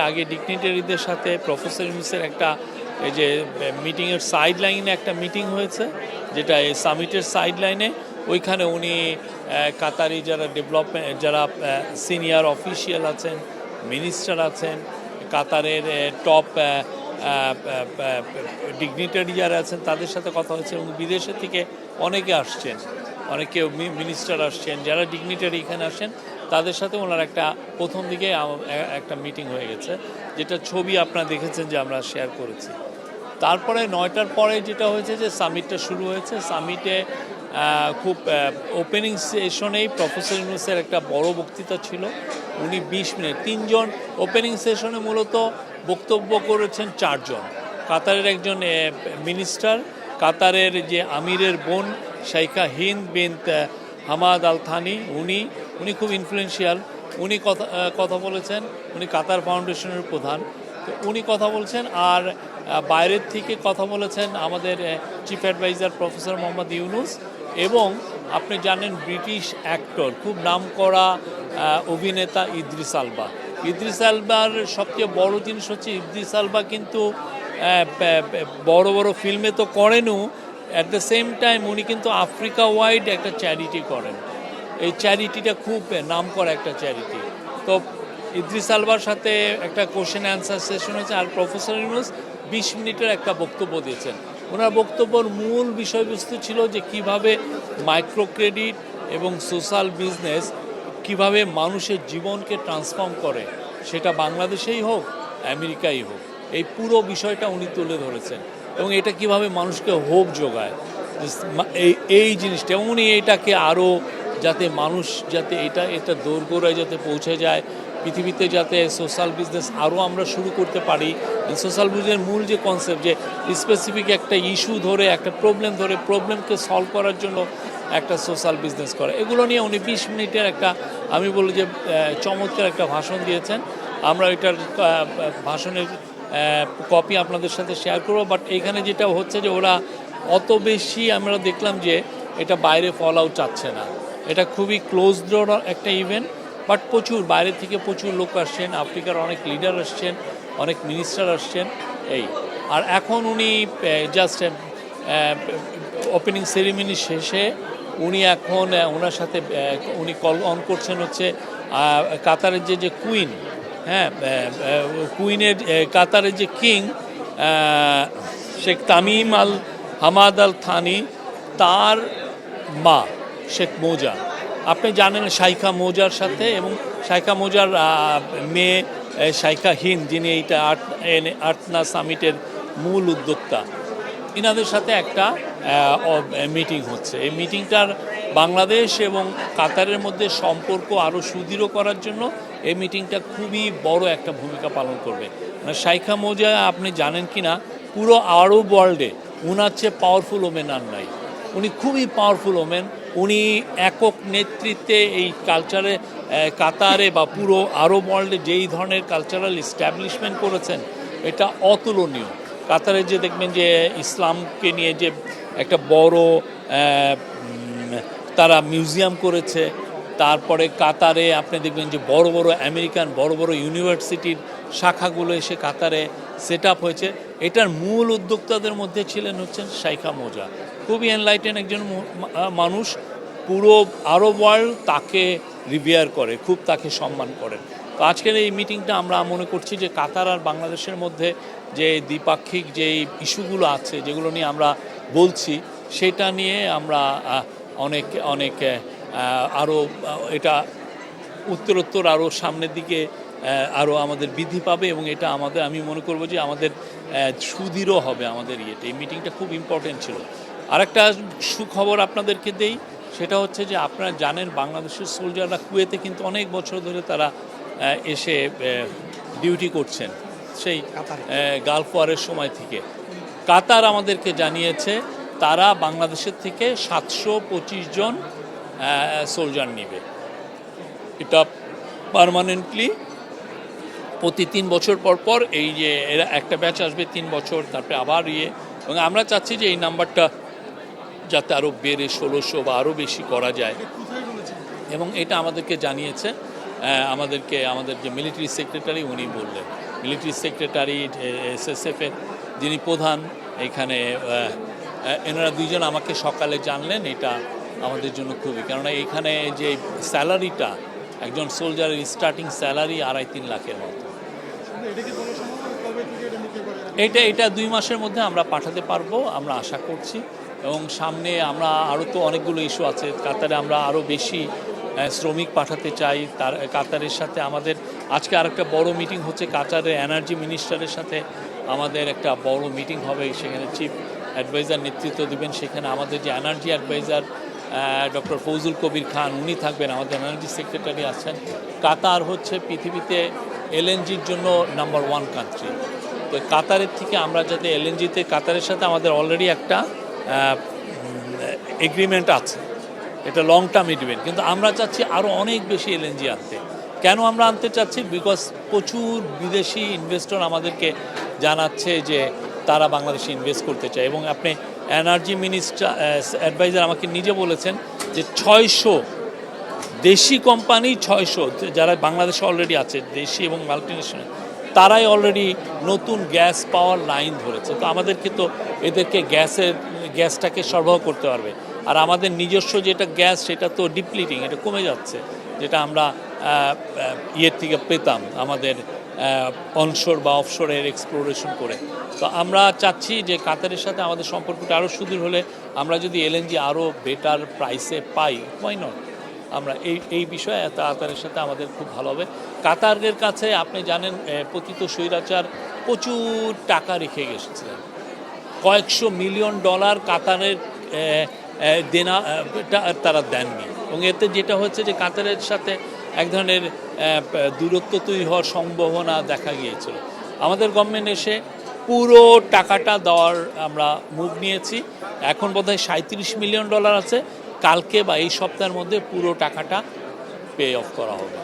আগে ডিগনিটারিদের সাথে প্রফেসর মিসের একটা, এই যে মিটিংয়ের সাইড লাইনে একটা মিটিং হয়েছে, যেটা এই সামিটের সাইড লাইনে ওইখানে উনি কাতারি যারা ডেভেলপমেন্ট যারা সিনিয়র অফিসিয়াল আছেন মিনিস্টার আছেন, কাতারের টপ ডিগনিটারি যারা আছেন, তাদের সাথে কথা হয়েছে এবং বিদেশে থেকে অনেকে আসছেন। অনেকে মিনিস্টার আসছেন, যারা ডিগনিটারি এখানে আসেন তাদের সাথে ওনার একটা প্রথম দিকে একটা মিটিং হয়ে গেছে, যেটা ছবি আপনারা দেখেছেন যে আমরা শেয়ার করেছি। তারপরে নয়টার পরে যেটা হয়েছে যে সামিটটা শুরু হয়েছে। সামিটে খুব ওপেনিং সেশনেই প্রফেসর ইউনুসের একটা বড় বক্তৃতা ছিল। উনি বিশ মিনিট, তিনজন ওপেনিং সেশনে মূলত বক্তব্য করেছেন চারজন। কাতারের একজন মিনিস্টার কাতারের যে আমিরের বোন, Sheikha Hind bin Hamad Al Thani উনি উনি খুব ইনফ্লুয়েন্সিয়াল উনি কথা কথা বলেছেন উনি কাতার ফাউন্ডেশনের প্রধান। তো উনি কথা বলছেন আর বাইরের থেকে কথা বলেছেন আমাদের chief adviser professor Mohammad Yunus. এবং আপনি জানেন ব্রিটিশ অ্যাক্টর খুব নামকরা আহ, অভিনেতা ইদ্রিস আলবা। ইদ্রিস আলবার সবচেয়ে বড় জিনিস হচ্ছে ইদ্রিস আলবা কিন্তু বড় বড় ফিল্মে তো করেনও অ্যাট দ্য সেম টাইম উনি কিন্তু আফ্রিকা ওয়াইড একটা চ্যারিটি করেন। এই চ্যারিটিটা খুব নাম করা একটা চ্যারিটি তো ইদ্রিস আলবার সাথে একটা কোশ্চেন অ্যান্সার সেশন হয়েছে, আর প্রফেসর ইউনুস বিশ মিনিটের একটা বক্তব্য দিয়েছেন। ওনার বক্তব্যর মূল বিষয়বস্তু ছিল যে কীভাবে মাইক্রো ক্রেডিট এবং সোশ্যাল বিজনেস কীভাবে মানুষের জীবনকে ট্রান্সফর্ম করে, সেটা বাংলাদেশেই হোক, আমেরিকাই হোক। এই পুরো বিষয়টা উনি তুলে ধরেছেন। এবং এটা কীভাবে মানুষকে হোপ যোগায় এই এই জিনিসটা। এবং উনি এটাকে আরও যাতে মানুষ যাতে এটা এটা দোরগোড়ায় যাতে পৌঁছে যায়, পৃথিবীতে যাতে সোশ্যাল বিজনেস আরও আমরা শুরু করতে পারি। সোশ্যাল বিজনেসের মূল যে কনসেপ্ট যে স্পেসিফিক একটা ইস্যু ধরে, একটা প্রবলেম ধরে প্রবলেমকে সলভ করার জন্য একটা সোশ্যাল বিজনেস করে। এগুলো নিয়ে উনি বিশ মিনিটের একটা, আমি বলি যে চমৎকার একটা ভাষণ দিয়েছেন। আমরা এটার ভাষণের কপি আপনাদের সাথে শেয়ার করব। বাট এখানে যেটা হচ্ছে যে ওরা অত বেশি আমরা দেখলাম যে এটা বাইরে ফল আউট চাচ্ছে না। এটা খুবই ক্লোজ একটা ইভেন্ট বাট প্রচুর, বাইরে থেকে প্রচুর লোক আসছেন, আফ্রিকার অনেক লিডার আসছেন, অনেক মিনিস্টার আসছেন, এই। আর এখন উনি জাস্ট ওপেনিং সেরিমনি শেষে উনি এখন ওনার সাথে উনি কল অন করছেন হচ্ছে কাতারের যে যে কুইন হ্যাঁ কুইনের কাতারের যে king Sheikh Tamim Al Hamad Al Thani, তার মা, শেখ মৌজা। আপনি জানেন শাইখা মৌজার সাথে এবং শাইখা মৌজার মেয়ে শাইখা হিন্দ, যিনি এইটা আর্ট আর্টনা সামিটের মূল উদ্যোক্তা। ইনাদের সাথে একটা মিটিং হচ্ছে। এই মিটিংটার বাংলাদেশ এবং কাতারের মধ্যে সম্পর্ক আরও সুদৃঢ় করার জন্য এই মিটিংটা খুবই বড় একটা ভূমিকা পালন করবে। মানে শাইখা মৌজা আপনি জানেন কি না, পুরো আরব ওয়ার্ল্ডে উনার চেয়ে পাওয়ারফুল ওমেন আর নাই। উনি খুবই পাওয়ারফুল ওমেন। উনি একক নেতৃত্বে এই কালচারে কাতারে বা পুরো আরব ওয়ার্ল্ডে যেই ধরনের কালচারাল এস্টাবলিশমেন্ট করেছেন, এটা অতুলনীয়। কাতারে যে দেখবেন যে ইসলামকে নিয়ে যে একটা বড় তারা মিউজিয়াম করেছে তারপরে কাতারে আপনি দেখবেন যে বড় বড় আমেরিকান, বড় বড় ইউনিভার্সিটির শাখাগুলো এসে কাতারে সেট আপ হয়েছে। এটার মূল উদ্যোক্তাদের মধ্যে ছিলেন হচ্ছেন শাইখা মোজা। খুবই এনলাইটেন একজন মানুষ। পুরো আরব ওয়ার্ল্ড তাকে রিভিয়ার করে, খুব তাকে সম্মান করেন। তো আজকের এই মিটিংটা আমরা মনে করছি যে কাতার আর বাংলাদেশের মধ্যে যে দ্বিপাক্ষিক যে ইস্যুগুলো আছে, যেগুলো নিয়ে আমরা বলছি, সেটা নিয়ে আমরা অনেক অনেক আরও এটা উত্তরোত্তর আরও সামনের দিকে আরও আমাদের বৃদ্ধি পাবে এবং এটা আমাদের আমি মনে করব যে আমাদের সুদৃঢ় হবে আমাদের ইয়েতে। এই মিটিংটা খুব ইম্পর্টেন্ট ছিল। আরেকটা সুখবর আপনাদেরকে দেই সেটা হচ্ছে যে আপনারা জানেন বাংলাদেশের সোলজাররা কুয়েতে কিন্তু অনেক বছর ধরে তারা এসে ডিউটি করছেন। সেই। গালফ ওয়ারের সময় থেকে। কাতার আমাদেরকে জানিয়েছে তারা বাংলাদেশের থেকে সাতশো পঁচিশ জন সোলজার নিবে। এটা পারমানেন্টলি প্রতি তিন বছর পর পর এই যে এরা একটা ব্যাচ আসবে তিন বছর, তারপরে আবার ইয়ে। এবং আমরা চাচ্ছি যে এই নাম্বারটা যাতে আরও বেড়ে ষোলোশো বা আরও বেশি করা যায়। এবং এটা আমাদেরকে জানিয়েছে আমাদেরকে, আমাদের যে মিলিটারি সেক্রেটারি উনি বললেন। মিলিটারি সেক্রেটারি এসএসএফ এর যিনি প্রধান, এখানে এনারা দুইজন আমাকে সকালে জানলেন, এটা আমাদের জন্য খুবই। কেননা এখানে যে স্যালারিটা একজন সোলজারের স্টার্টিং স্যালারি আড়াই তিন লাখের মতো। এটা এটা দুই মাসের মধ্যে আমরা পাঠাতে পারব আমরা আশা করছি। এবং সামনে আমরা আরও তো অনেকগুলো ইস্যু আছে। কাতারে আমরা আরও বেশি শ্রমিক পাঠাতে চাই। তার কাতারের সাথে আমাদের আজকে আরেকটা বড় মিটিং হচ্ছে কাতারের এনার্জি মিনিস্টারের সাথে। আমাদের একটা বড় মিটিং হবে সেখানে চিফ অ্যাডভাইজার নেতৃত্ব দিবেন। সেখানে আমাদের যে energy adviser doctor Fouzul Kabir Khan, উনি থাকবেন আমাদের এনার্জি সেক্রেটারি আছেন। কাতার হচ্ছে পৃথিবীতে এলএনজির জন্য নাম্বার ওয়ান কান্ট্রি তো কাতারের থেকে আমরা যাতে এলএনজিতে, কাতারের সাথে আমাদের অলরেডি একটা এগ্রিমেন্ট আছে। এটা লং টার্ম এগ্রিমেন্ট কিন্তু আমরা চাচ্ছি আরও অনেক বেশি এলএনজি আনতে। কেন আমরা আনতে চাচ্ছি? বিকজ প্রচুর বিদেশি ইনভেস্টর আমাদেরকে জানাচ্ছে যে তারা বাংলাদেশে ইনভেস্ট করতে চায়। এবং আপনি এনার্জি মিনিস্টার অ্যাডভাইজার আমাকে নিজে বলেছেন যে ছয়শো দেশি কোম্পানি, ছয়শো যারা বাংলাদেশে অলরেডি আছে, দেশি এবং মাল্টিনেশনাল তারাই অলরেডি নতুন গ্যাস পাওয়ার লাইন ধরেছে। তো আমাদেরকে তো এদেরকে গ্যাসের, গ্যাসটাকে সরবরাহ করতে পারবে। আর আমাদের নিজস্ব যেটা গ্যাস, সেটা তো ডিপ্লিটিং এটা কমে যাচ্ছে, যেটা আমরা ইয়ের থেকে পেতাম, আমাদের অনশোর বা অফশোরের এক্সপ্লোরেশন করে। তো আমরা চাচ্ছি যে কাতারের সাথে আমাদের সম্পর্কটা আরও সুদূর হলে আমরা যদি এলএনজি আরও বেটার প্রাইসে পাই ওয়াই নট আমরা এই এই বিষয়ে কাতারের সাথে আমাদের খুব ভালো হবে। কাতারের কাছে আপনি জানেন পতিত স্বৈরাচার প্রচুর টাকা রেখে গেছিলেন। কয়েকশো মিলিয়ন ডলার কাতারের দেনা তারা দেননি। এবং এতে যেটা হচ্ছে যে কাতারের সাথে এক ধরনের দূরত্ব তৈরি হওয়ার সম্ভাবনা দেখা গিয়েছিল। আমাদের গভর্নমেন্ট এসে পুরো টাকাটা দেওয়ার আমরা মুখ নিয়েছি। এখন বোধহয় সাঁত্রিশ মিলিয়ন ডলার আছে। কালকে বা এই সপ্তাহের মধ্যে পুরো টাকাটা পে অফ করা হবে।